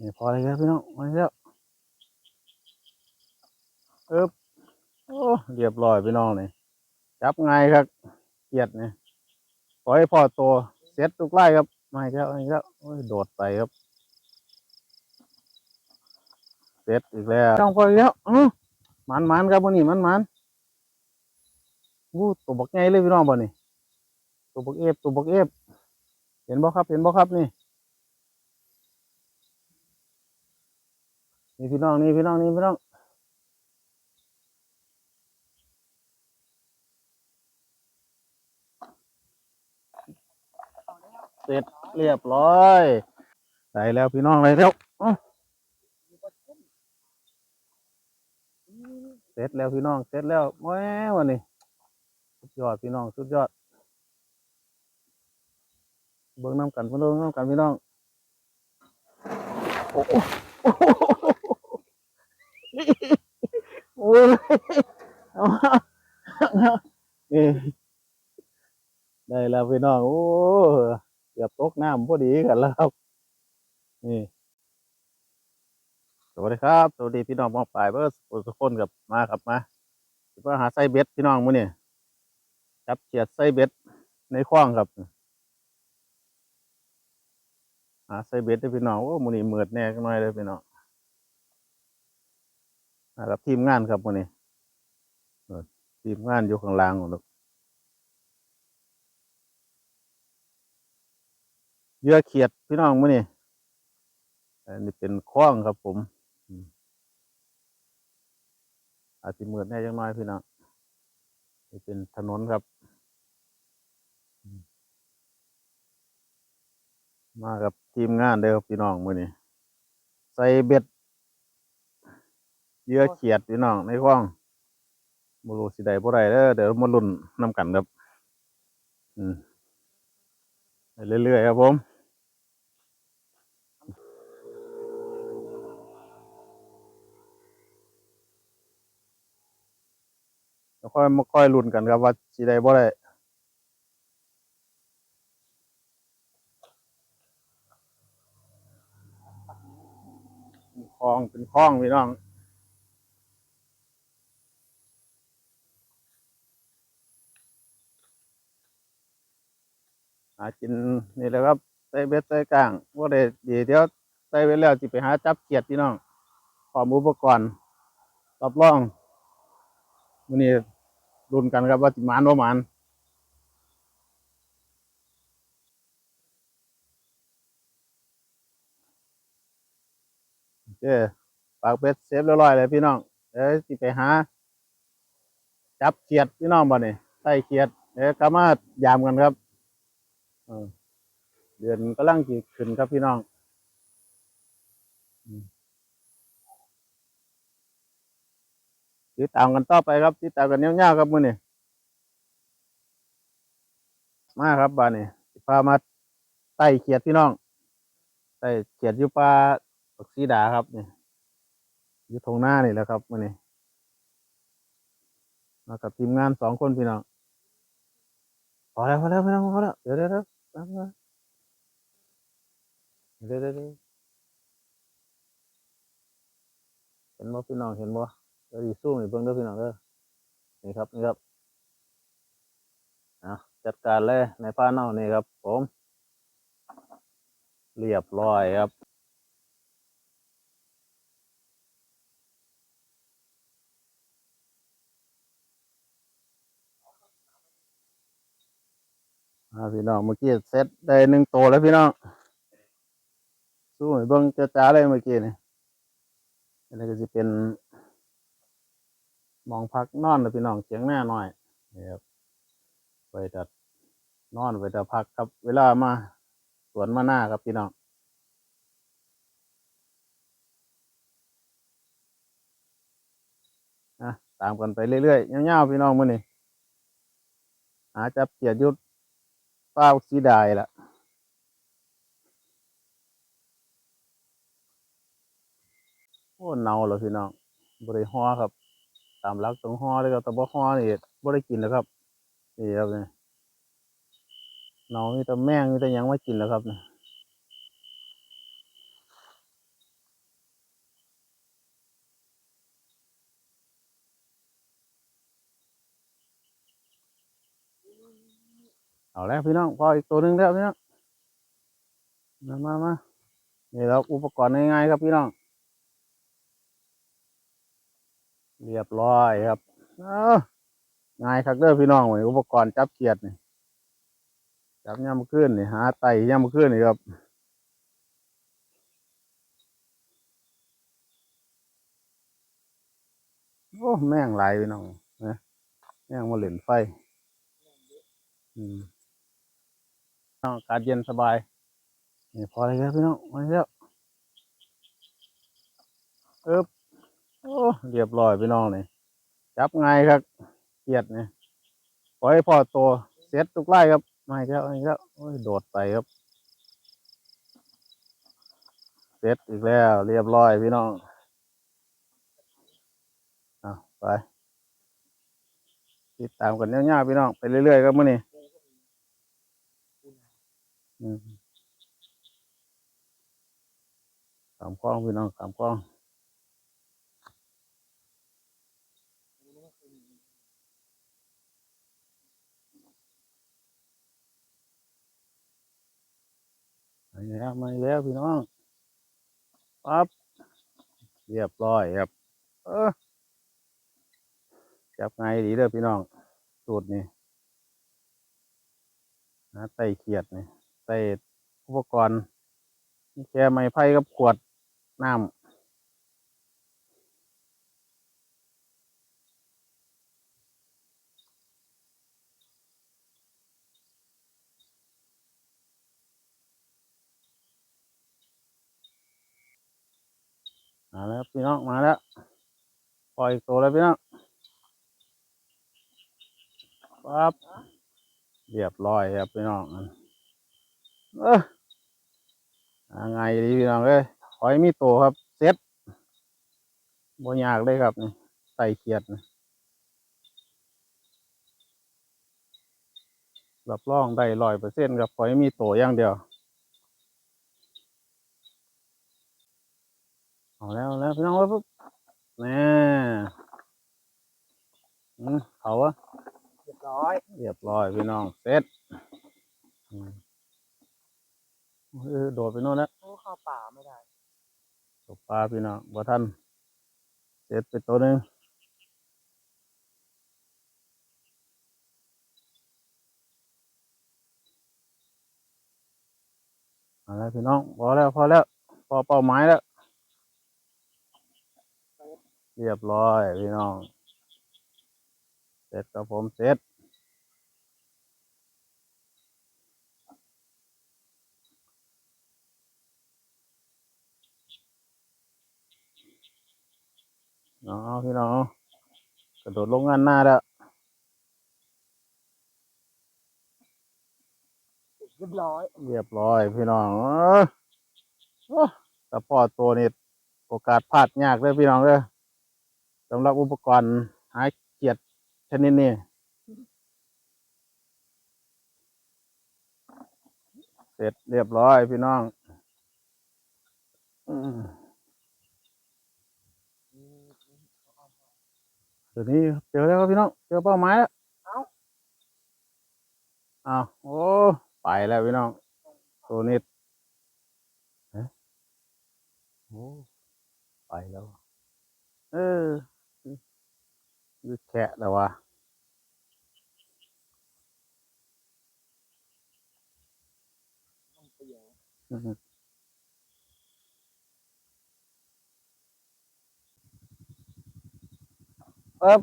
นี่พอเลยครับพี่น้องมาแล้วเอ๊บโอ้เรียบร้อยพี่น้องนี่จับง่ายครับเกียดนี่ปล่อยให้พ่อโตเสร็จทุกไล่ครับมาอีกแล้วมาอีกแล้วโอ้ยโดดไปครับเสร็จอีกแล้วจ้องพออีกแล้วอื้อมันมันๆครับวันนี้มันมันวู้ตัวบักใหญ่เลยพี่น้องบ่นี่ตัวบักเอฟตัวบักเอฟเห็นบ่ครับ เห็นบ่ครับนี่ นี่พี่น้องนี่พี่น้องนี่พี่น้องเสร็จเรียบร้อยใส่แล้วพี่น้องเลยเร็วเสร็จแล้วพี่น้องเสร็จแล้วแหววันนี้สุดยอดพี่น้องสุดยอดเบิ่งน้ำกันเบิ่งน้ำกันพี่น้องโอ้โห โอ้ยเอานี่ได้แล้วพี่น้อง โอ้เกือบตกน้ำพอดีกันแล้วครับนี่สวัสดีครับสวัสดีพี่น้องมองปลายเบอร์สุคนกับมาครับมาสิมาหาไส้เบ็ดพี่น้องมื้อนี่จับเขียดไส้เบ็ดในคลองครับหาไส้เบ็ดให้พี่น้องโอ้มื้อนี้มืดแน่กันหน่อยเลยพี่น้อง กับทีมงานครับวันนี้ทีมงานอยู่ข้างล่างของเราเหยื่อเขียดพี่น้องมื้อนี้อันนี้เป็นคล้องครับผม อาจจะเหมืดแน่จังน้อยพี่น้องนี่เป็นถนนครับ มากับทีมงานเด้อครับพี่น้องมื้อนี้ ใส่เบ็ด เยื่อเขียดพี่น้องในคลองบรูสิได้บ่ได้เด้อเดี๋ยวมาลุ้นนํกันครับอืมเรื่อยๆครับผมแล้วค่อยมาค่อยลุ้นกันครับว่าสิได้บ่ได้คลองเป็นคลองพี่น้อง หากินนี่แหละครับใส่เบ็ดใส่กลางว่าได้ดีเดี๋ยวใส่ไว้แล้วจิไปหาจับเกียดพี่น้องพร้อมอุปกรณ์รับรองมื้อนี้รุนกันครับว่าสิมานบ่หมานโอเคปากเป็ดเซฟเรียบร้อยเลยพี่น้องเดี๋ยวสิไปหา จับเกียดพี่น้องบ่นี่ใส่เกียดเดี๋ยวกลับมายามกันครับ เดือนกำลังจีขึ้นครับพี่น้องติดตามกันต่อไปครับติดตามกันยาวๆครับมื้อนี้มาครับบ้านนี้พามาไต่เขียดพี่น้องไต่เขียดอยู่ป่าปักสีดาครับนี่อยู่ทงหน้านี่แหละครับมื้อนี้มากับทีมงานสองคนพี่น้องพอแล้วพอแล้วพี่น้องพอแล้วเดี๋ยวเดี๋ยว เดี๋ยวแป๊บนึงเดี๋ยวเด้อเดี๋ยวเห็นบ่พี่น้องเห็นบ่เดี๋ยวดีสู้อีกเบิ่งเด้อพี่น้องเด้อนี่ครับนี่ครับนะจัดการเลยในผ้าเน่านี่ครับ ผม เรียบร้อยครับ พี่น้องเมื่อกี้เซตได้หนึ่งตัวแล้วพี่น้องสู้เบิ่งจ้าเลยเมื่อกี้นี่อันนี้ก็จะเป็น มองพักนอนนะพี่น้องเฉียงหน้าหน่อยนี่ครับไปจัดนอนไปจัดพักครับเวลามาสวนมาหน้าครับพี่น้องอะตามกันไปเรื่อยๆยาวๆพี่น้องมื้อนี้หาจับเกียรติยุทธ ป้าสีดายละโอ้เนาเลยพี่น้องบริห้อครับ ตามรักตรงห้อเลยครับแต่บ่ห้อนี่บ่ได้กินแล้วครับนี่ครับเนี่ยเนามีแต่แมงมีแต่ยังไม่กินแล้วครับเนี่ย เอาแล้วพี่น้องพออีกตัวหนึ่งแล้วพี่น้องมามามานี่แล้วอุปกรณ์ง่ายๆครับพี่น้อง เรียบร้อยครับเอ้าง่ายคักเด้อพี่น้องนี่อุปกรณ์จับเกียดนี่จับย่ำขึ้นนี่หาไตย่ำขึ้นนี่ครับโอ้แม่งหลพี่น้องนะแม่งมาเหล่นไฟ อืม อากาศเย็นสบายนี่พอเลยครับพี่น้องมาแล้วเอ๊บโอ้เรียบร้อยพี่น้องนี่จับไงครับเกียดนี่ปล่อยให้พอโตเสร็จทุกไล่ครับมาแล้วมาแล้วโอ้ยโดดไปครับเสร็จอีกแล้ว เรียบร้อยพี่น้องอะไปติดตามกันยาวๆพี่น้องไปเรื่อยๆครับมื่อนี้ สามกล้องพี่น้องสามกล้องมาแล้วมาแล้วพี่น้องปั๊บเรียบร้อยครับ เออจับไงดีเด้อพี่น้องสูตรนี่นะไตเขียดนี่ ไต่อุปกรณ์มีแค่ไม้ไผ่กับขวดน้ำมาแล้วพี่น้องมาแล้วปล่อยตัวแล้วพี่น้องปั๊บเรียบร้อยครับพี่น้อง เอออาไงดีพี่น้องเอ้ยขอให้มีตัวครับเซ็ตบ่ยากเลยครับนี่ไต่เขียดนี่รับรองได้ร้อยเปอร์เซ็นต์ครับขอให้มีตัวอย่างเดียวเอาแล้วเอาแล้วพี่น้องเอ้ยปุ๊บแน่อืมเขาอะเรียบร้อย เรียบร้อยพี่น้องเสร็จอืม เออโดดไปโน่นแล้วโอ้เข้าป่าไม่ได้ตกปลาพี่น้องบ่ท่านเสร็จไปตัวหนึ่งเอาแล้วพี่น้องพอแล้วพอแล้วพอเป้าหมายแล้ว เรียบร้อยพี่น้อง เสร็จครับผมเสร็จ เอาพี่น้องกระโดดลงงานหน้าแล้วเรียบร้อย เรียบร้อยพี่น้องเอ้อโอ้แต่พอตัวนี้โอกาสพลาดยากเลยพี่น้องเลยสำหรับอุปกรณ์หาเกียดชนิดนี้เสร็จเรียบร้อยพี่น้อง อืม เดี๋ยวนี้เจอแล้วครับพี่น้อง เจอเป้าหมายแล้วเอ้าอ้าวโอ้ ไปแล้วพี่น้อง ตัวนี้เอ๊ะโอ้ไปแล้ว เออยืดแค่แล้ววะต้องเปลี่ยนอืม ปึ๊บ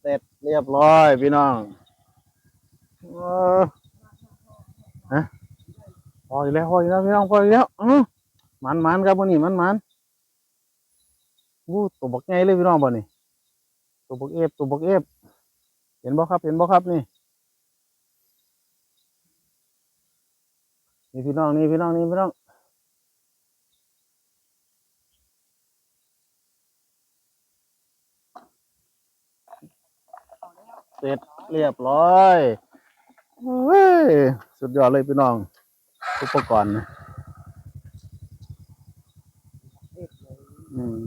เสร็จเรียบร้อยพี่น้องเออฮะพออีกแล้วพออีกแล้วพี่น้องพออีกแล้วอือมันมันครับวันนี้มันมันวู้ตัวบักใหญ่เลยพี่น้องบ่นี่ตัวบักเอฟตัวบักเอฟเห็นบ่ครับ เห็นบ่ครับนี่นี่พี่น้องนี่พี่น้องนี่พี่น้อง เสร็จเรียบร้อยสุดยอดเลยพี่น้อง อุปกรณ์นะเรียบเลยอืม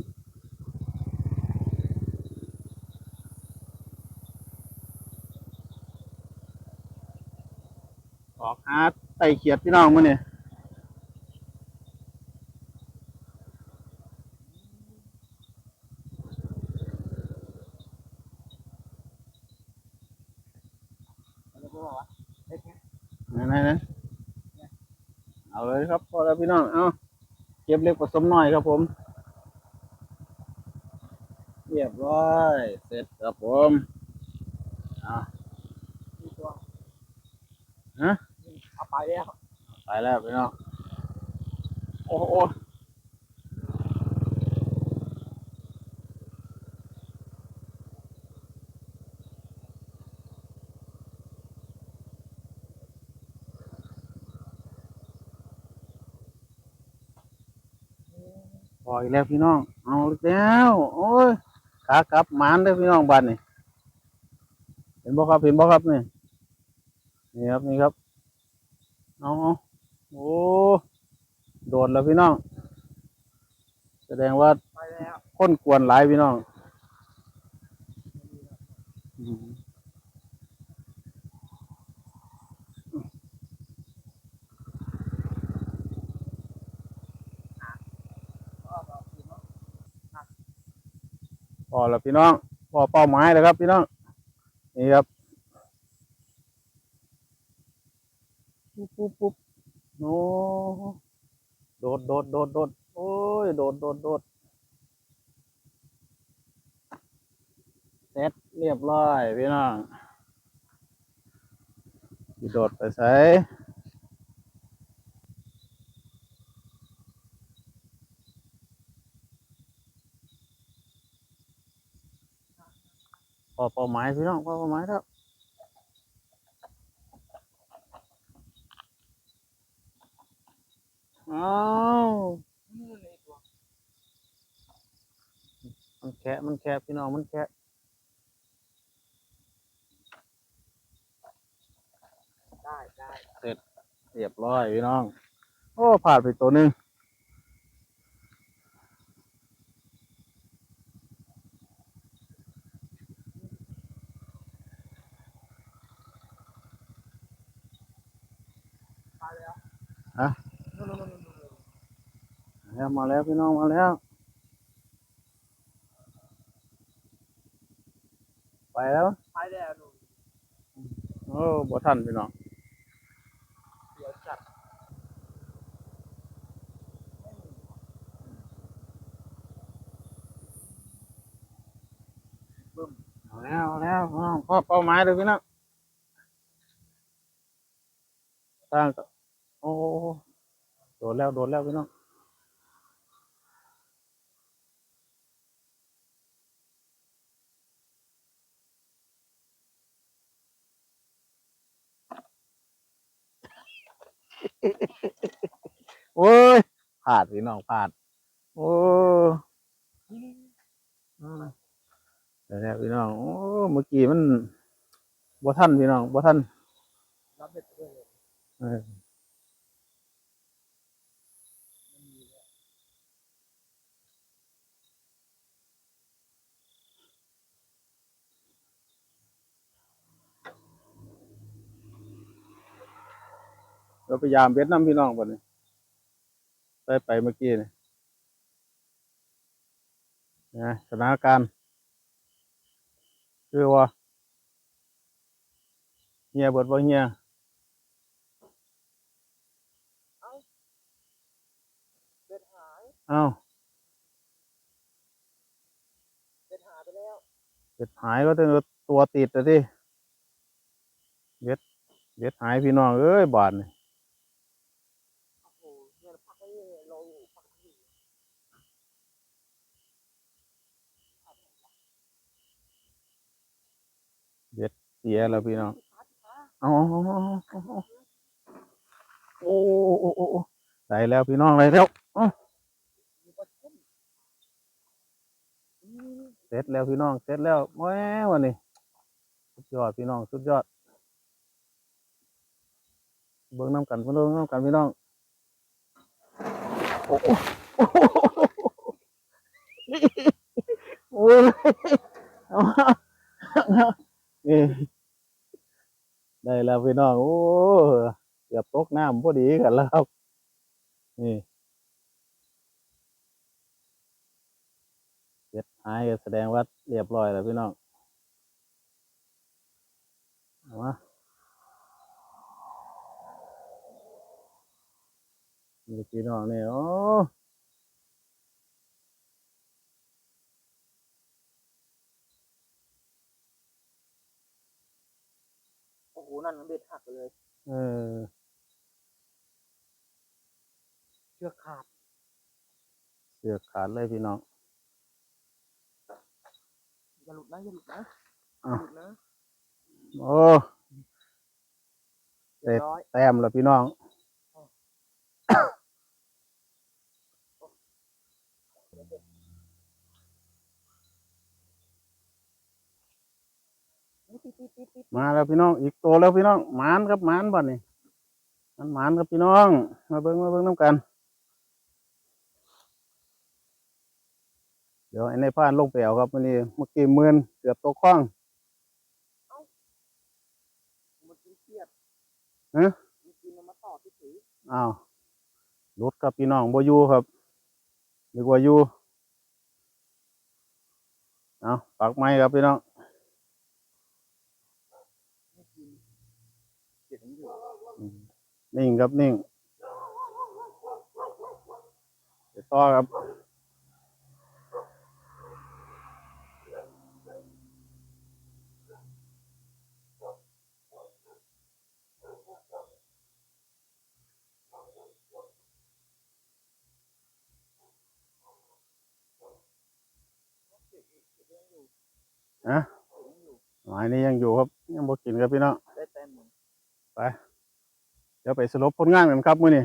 ส่เขียดพี่น้องมื้อนี่ แล้วก็บอกว่าเล็กไง ไหนไหนไหน เอาเลยครับพอแล้วพี่น้องเอาเก็บเล็กผสมน้อยครับผม เรียบร้อยเสร็จครับผมเอามีตัวฮะเอาไปแล้วไปแล้วพี่น้องโอ้โห ปล่อยแล้วพี่น้องเอาแล้วโอ้ยขากลับหมานเด้อพี่น้องบ้านนี่เห็นบ่ครับเห็นบ่ครับนี่นี่ครับนี่ครับเอาเอาโอ้โดนแล้วพี่น้อง แสดงว่าไปแล้วคนกวนหลายพี่น้องอืม ก็บอกคือเนาะ พ อแล้วพี่น้องพอเป้าหมายแล้วครับพี่น้อง นี่ครับปุ๊บปุ๊บปุ๊บโอ้โดดโดดโดดโดดโอ้ยโดดโดดโดดเสร็จเรียบร้อยพี่น้องโดดไปใส่ พอเป้าหมายพี่น้องพอเป้าหมายแล้วอ้าวนู่นเลยตัวมันแคะมันแคะพี่น้องมันแคะได้ได้เรียบร้อยพี่น้อง โอ้ผ่านไปตัวหนึ่ง ไปแล้ว ฮะนู่นนู่นนู่นนู่นแล้วมาแล้วพี่น้องมาแล้ว ไปแล้วไปแล้วนู่นโอ้บ่ทันพี่น้องเดี๋ยวจัดเอาแล้วเอาแล้วพี่น้องพ่อเป้าหมายเลยพี่น้องตั้งก็โอ้โดดแล้วโดดแล้วพี่น้องโอ้ยพลาดพี่น้องพลาด โอ้เดี๋ยวๆพี่น้อง โอ้ เมื่อกี้มันบ่ทันพี่น้องบ่ทันรับเด็ดด้วยเลย เออเราพยายามเบ็ดน้ำพี่น้องบ่นี่ไปไปเมื่อกี้นี่นะสถานการณ์คือว่าเฮียเบิดบ่เฮียเด็ดหายเอ้าเด็ดหายไปแล้วเบ็ดหายก็ต้องตัวติดอะที่เบ็ดเบ็ดหายพี่น้องเอ้ยบาดนี่ โอ้โหเนี่ยพักไว้เลยเราพักที่ เสียแล้วพี่น้องอาโอ้โอ้โอ้โอ้ได้แล้วพี่น้องได้แล้วเสร็จแล้วพี่น้องเสร็จแล้วแหมวันนี้สุดยอดพี่น้องสุดยอด เบิ่งน้ำกันเบิ่งน้ำกันพี่น้องโอ้โอ้โอ้ยเอาเอานี่ ได้แล้วพี่น้อง โอ้เกือบตกน้ำพอดีกันแล้วครับ นี่เบ็ดหายแสดงว่าเรียบร้อยแล้วพี่น้องเอามานี่พี่น้องนี่โอ้โอ้โหนั่นมัน เบ็ดหักไปเลย เออ เชือกขาด เสือกขาดเลยพี่น้อง อย่าหลุดนะอย่าหลุดนะออ้าวย่าหลุดนะโอ้เรียบร้อย แต้มแล้วพี่น้อง นี่ติดติดติดติด มาแล้วพี่น้อง อีกตัวแล้วพี่น้องหมานครับหมานบ่นี่มันหมานครับพี่น้อง มาเบิ้งมาเบิ้งน้ำกัน เดี๋ยวไอ้ในพานลงไปเอาครับวันนี้เมื่อกี้หมื่นเกือบตกคล้องมันกินเครียดฮะมันกินมันมาต่อที่ถืออ้าวรถครับพี่น้องบ่อยู่ครับนึกว่าอยู่เอาปักไม้ครับพี่น้อง ไม่กินเก็บมันอยู่ นิ่งครับนิ่งเดี๋ยวต่อครับเก็บอีกเก็บยังอยู่ฮะเก็บยังอยู่หมายนี้ยังอยู่ครับ ยังบ่กินครับพี่น้องได้แต้มหนึ่งเดี๋ยวไปสรุปผลงานกันครับมื้อนี้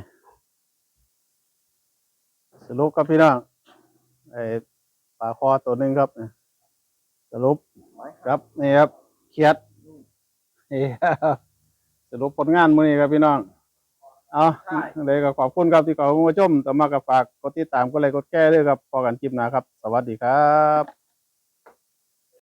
สรุปครับพี่น้องไอ้ปลาคอตัวหนึ่งครับสรุปครับนี่ครับเขียดนี่สรุปผลงานมื้อนี้ครับพี่น้องเอาเลยก็ขอบคุณครับที่เข้ามาชมต่อมาก็ฝากกดติดตามกดไลค์กดแชร์ด้วยครับพอกันคลิปหน้าครับ สวัสดีครับ